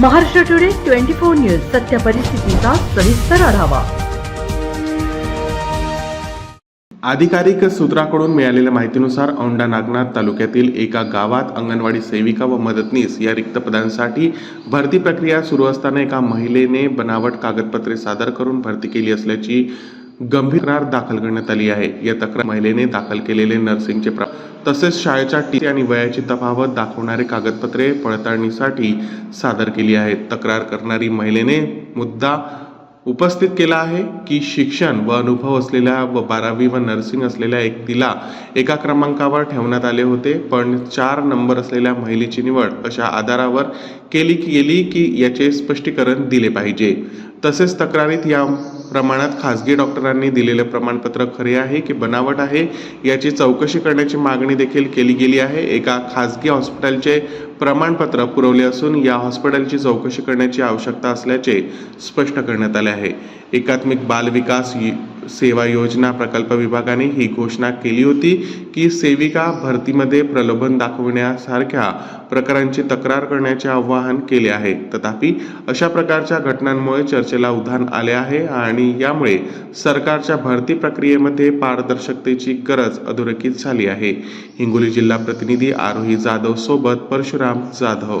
Maharashtra today twenty four news सत्य परिस्थितीचा सविस्तर आढावा. आधिकारिक सूत्राकडून मिळालेल्या माहितीनुसार औंढा नागनाथ तालुक्यातील एका गावात अंगणवाडी सेविका व मदतनीस या रिक्त पदांसाठी भरती प्रक्रिया सुरू असताना एका महिलेने बनावट कागदपत्रे सादर करून भरती केली असल्याची गंभीर तक्रार दाखल करण्यात आली आहे. या तक्रार महिलेने दाखल केलेले नर्सिंगचे प्रा तसेच शाळेच्या टी आणि वयाची तफावत दाखवणारे कागदपत्रे पडताळणीसाठी सादर केली आहेत. तक्रार करणारी महिलेने मुद्दा उपस्थित केला आहे की शिक्षण व अनुभव असलेल्या व बारावी व नर्सिंग असलेल्या व्यक्तीला एका क्रमांकावर ठेवण्यात आले होते पण चार नंबर असलेल्या महिलेची निवड अशा आधारावर केली गेली की याचे स्पष्टीकरण दिले पाहिजे. तसेच तक्रारीत या प्रमाणात खासगी डॉक्टरांनी दिलेले प्रमाणपत्र खरे आहे की बनावट आहे याची चौकशी करण्याची मागणी देखील केली गेली आहे. एका खासगी हॉस्पिटलचे प्रमाणपत्र पुरवले असून या हॉस्पिटलची चौकशी करण्याची आवश्यकता असल्याचे स्पष्ट करण्यात आले आहे. एकात्मिक बाल विकास सेवा योजना प्रकल्प विभागाने ही घोषणा केली होती की सेविका भरतीमध्ये प्रलोभन दाखवण्यासारख्या प्रकारांची तक्रार करण्याचे आवाहन केले आहे. तथापि अशा प्रकारच्या घटनांमुळे चर्चेला उधाण आले आहे आणि यामुळे सरकारच्या भरती प्रक्रियेमध्ये पारदर्शकतेची गरज अधोरेखित झाली आहे. हिंगोली जिल्हा प्रतिनिधी आरोही जाधव सोबत परशुराम जाधव